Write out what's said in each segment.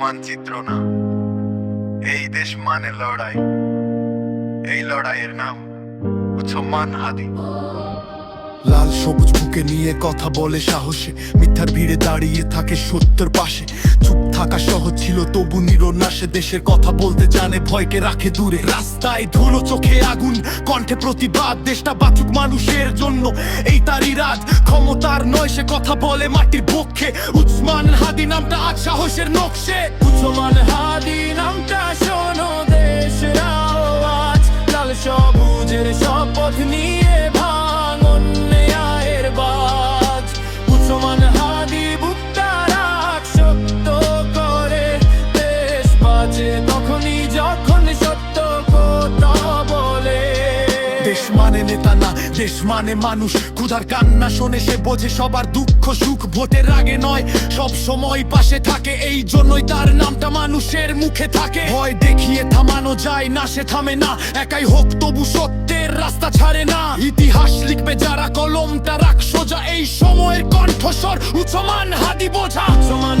মানচিত্র না এই দেশ মানে লড়াই। এই লড়াইয়ের নাম উচ্চমান হাদি লাল সবুজ বুকে নিয়ে কথা বলে সাহসে। মিথ্যার ভিড়ে দাঁড়িয়ে থাকে সত্যের পাশে। চুপ থাকা সহজ ছিল, তবু নিরনাশে দেশের কথা বলতে জানে, ভয়কে রাখে দূরে। রাস্তায় ধুলো চোখে আগুন, কণ্ঠে প্রতিবাদ, দেশটা বাঁচুক মানুষের জন্য। এই তারই রাত ক্ষমতার নয়, সে কথা বলে মাটির পক্ষে। উসমান হাদি নামটা আজ সাহসের নকশে। উচ্চমান হাদি দেশ মানে মানুষ। ক্ষুধার কান্না শোনে, সে বোঝে সবার দুঃখ সুখ ভোটের আগে নয়। সব সময় পাশে থাকে, এই জন্যই তার নামটা মানুষের মুখে থাকে। ভয় দেখিয়ে থামানো যায় না, সে থামে না। একাই হোক, তবু সত্যের রাস্তা ছাড়ে না। ইতিহাস লিখবে যারা কলমটা রাখ, সোজা এই সময়ের কণ্ঠস্বর। উচ্চমান হাদি বোঝা। সমান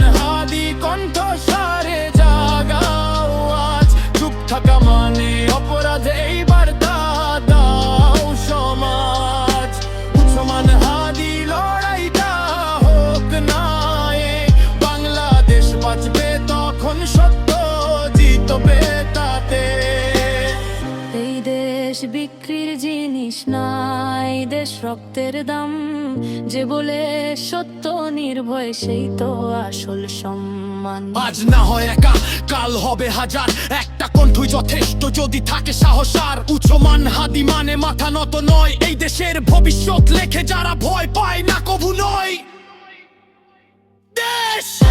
দেশ বিক্রির জিনিস নাই, দেশ রক্তের দাম। যে বলে সত্য নির্ভয়, সেই তো আসল সম্মান। আজ না হয় একা, কাল হবে হাজার। একটা কণ্ঠই যথেষ্ট, যদি থাকে সাহস আর উচ্চমান হাদি মানে মাথা নত নয়। এই দেশের ভবিষ্যৎ লেখে যারা ভয় পায়, না কবু নয়। দেশ!